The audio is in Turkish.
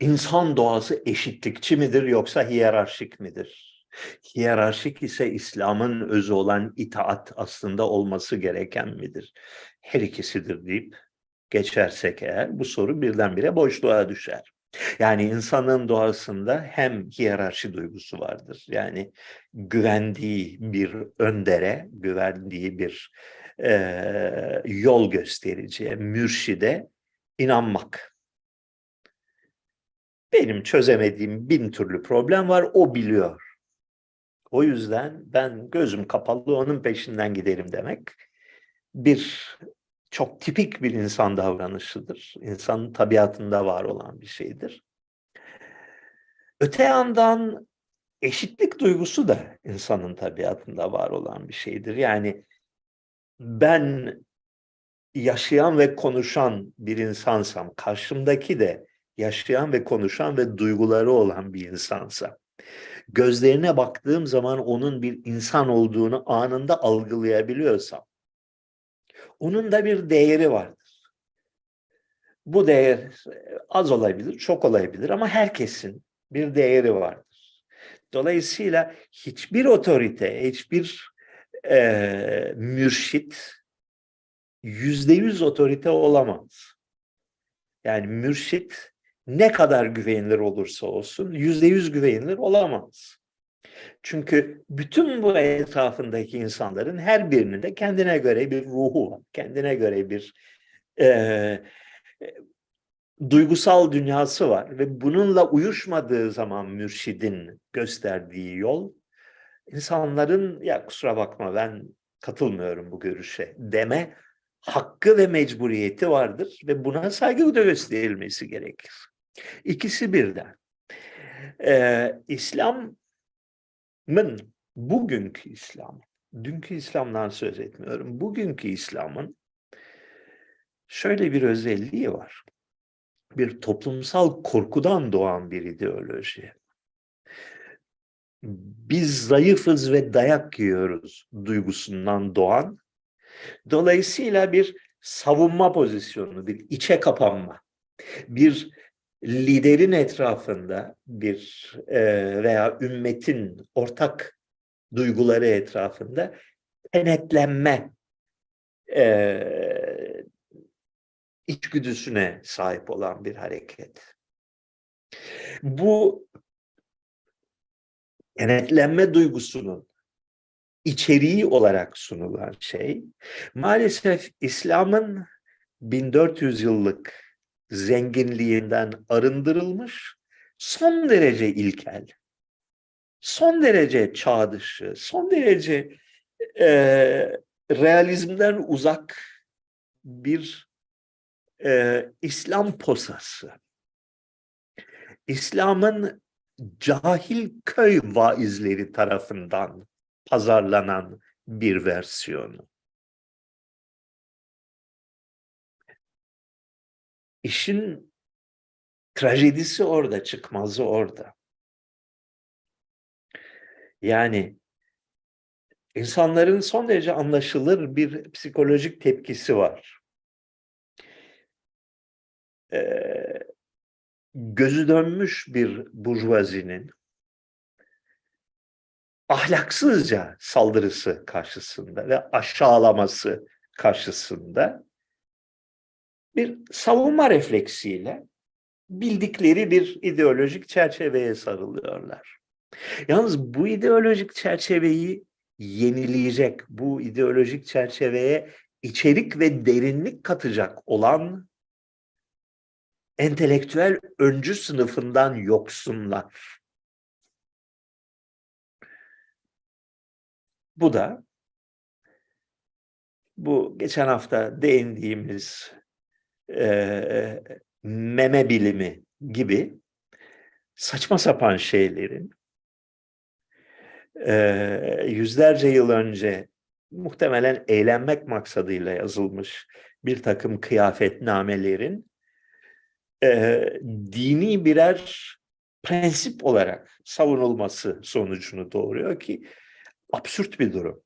İnsan doğası eşitlikçi midir yoksa hiyerarşik midir? Hiyerarşik ise İslam'ın özü olan itaat aslında olması gereken midir? Her ikisidir deyip geçersek eğer bu soru birdenbire boşluğa düşer. Yani insanın doğasında hem hiyerarşi duygusu vardır. Yani güvendiği bir öndere, güvendiği bir e, yol göstericiye, mürşide inanmak. Benim çözemediğim bin türlü problem var, o biliyor. O yüzden ben gözüm kapalı onun peşinden giderim demek bir çok tipik bir insan davranışıdır. İnsanın tabiatında var olan bir şeydir. Öte yandan eşitlik duygusu da insanın tabiatında var olan bir şeydir. Yani ben yaşayan ve konuşan bir insansam, karşımdaki de yaşayan ve konuşan ve duyguları olan bir insansa, gözlerine baktığım zaman onun bir insan olduğunu anında algılayabiliyorsam, onun da bir değeri vardır. Bu değer az olabilir, çok olabilir ama herkesin bir değeri vardır. Dolayısıyla hiçbir otorite, hiçbir e, mürşit yüzde yüz otorite olamaz. Yani mürşit ne kadar güvenilir olursa olsun yüzde yüz güvenilir olamaz. Çünkü bütün bu etrafındaki insanların her birinin de kendine göre bir ruhu var. Kendine göre bir e, duygusal dünyası var. Ve bununla uyuşmadığı zaman mürşidin gösterdiği yol insanların ya kusura bakma ben katılmıyorum bu görüşe deme hakkı ve mecburiyeti vardır ve buna saygı gösterilmesi gerekir. İkisi birden. Ee, İslam İslam'ın bugünkü İslam, dünkü İslam'dan söz etmiyorum. Bugünkü İslam'ın şöyle bir özelliği var. Bir toplumsal korkudan doğan bir ideoloji. Biz zayıfız ve dayak yiyoruz duygusundan doğan. Dolayısıyla bir savunma pozisyonu, bir içe kapanma, bir liderin etrafında bir e, veya ümmetin ortak duyguları etrafında kenetlenme e, içgüdüsüne sahip olan bir hareket. Bu kenetlenme duygusunun içeriği olarak sunulan şey maalesef İslam'ın 1400 yıllık zenginliğinden arındırılmış, son derece ilkel, son derece çağ dışı, son derece e, realizmden uzak bir e, İslam posası. İslam'ın cahil köy vaizleri tarafından pazarlanan bir versiyonu. İşin trajedisi orada, çıkmazı orada. Yani insanların son derece anlaşılır bir psikolojik tepkisi var. Ee, gözü dönmüş bir burjuvazinin ahlaksızca saldırısı karşısında ve aşağılaması karşısında bir savunma refleksiyle bildikleri bir ideolojik çerçeveye sarılıyorlar. Yalnız bu ideolojik çerçeveyi yenileyecek, bu ideolojik çerçeveye içerik ve derinlik katacak olan entelektüel öncü sınıfından yoksunlar. Bu da bu geçen hafta değindiğimiz e, meme bilimi gibi saçma sapan şeylerin e, yüzlerce yıl önce muhtemelen eğlenmek maksadıyla yazılmış bir takım kıyafetnamelerin e, dini birer prensip olarak savunulması sonucunu doğuruyor ki absürt bir durum.